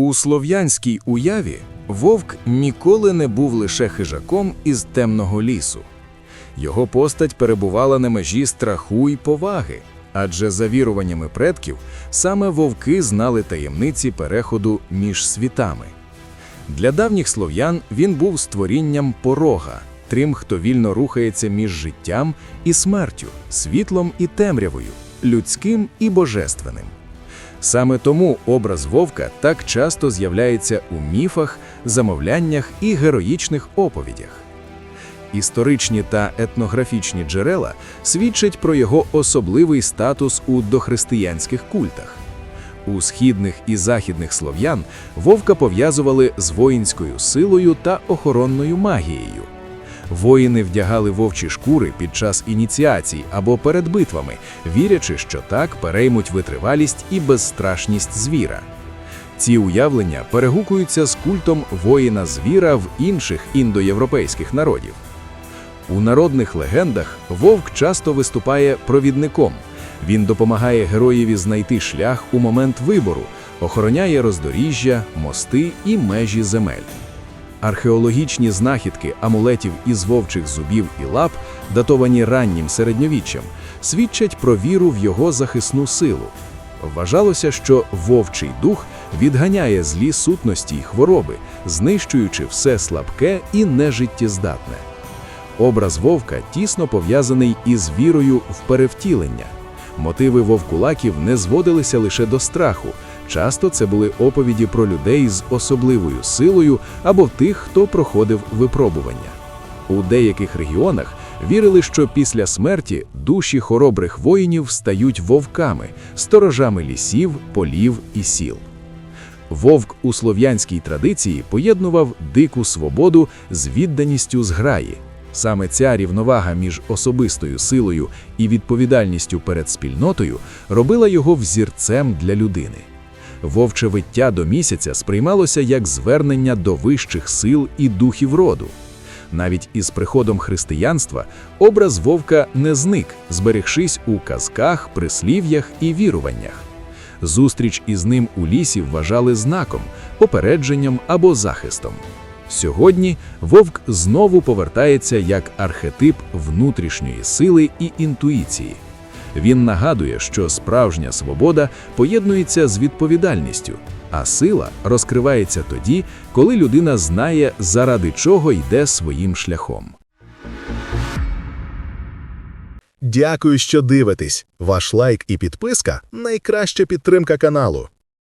У слов'янській уяві вовк ніколи не був лише хижаком із темного лісу. Його постать перебувала на межі страху й поваги, адже за віруваннями предків саме вовки знали таємниці переходу між світами. Для давніх слов'ян він був створінням порога, тим, хто вільно рухається між життям і смертю, світлом і темрявою, людським і божественним. Саме тому образ вовка так часто з'являється у міфах, замовляннях і героїчних оповідях. Історичні та етнографічні джерела свідчать про його особливий статус у дохристиянських культах. У східних і західних слов'ян вовка пов'язували з воїнською силою та охоронною магією. Воїни вдягали вовчі шкури під час ініціацій або перед битвами, вірячи, що так переймуть витривалість і безстрашність звіра. Ці уявлення перегукуються з культом воїна звіра в інших індоєвропейських народів. У народних легендах вовк часто виступає провідником. Він допомагає героєві знайти шлях у момент вибору, охороняє роздоріжжя, мости і межі земель. Археологічні знахідки амулетів із вовчих зубів і лап, датовані раннім середньовіччям, свідчать про віру в його захисну силу. Вважалося, що вовчий дух відганяє злі сутності й хвороби, знищуючи все слабке і нежиттєздатне. Образ вовка тісно пов'язаний із вірою в перевтілення. Мотиви вовкулаків не зводилися лише до страху. Часто це були оповіді про людей з особливою силою або тих, хто проходив випробування. У деяких регіонах вірили, що після смерті душі хоробрих воїнів стають вовками, сторожами лісів, полів і сіл. Вовк у слов'янській традиції поєднував дику свободу з відданістю зграї. Саме ця рівновага між особистою силою і відповідальністю перед спільнотою робила його взірцем для людини. Вовче виття до місяця сприймалося як звернення до вищих сил і духів роду. Навіть із приходом християнства образ вовка не зник, зберегшись у казках, прислів'ях і віруваннях. Зустріч із ним у лісі вважали знаком, попередженням або захистом. Сьогодні вовк знову повертається як архетип внутрішньої сили і інтуїції. Він нагадує, що справжня свобода поєднується з відповідальністю, а сила розкривається тоді, коли людина знає, заради чого йде своїм шляхом. Дякую, що дивитесь. Ваш лайк і підписка найкраща підтримка каналу.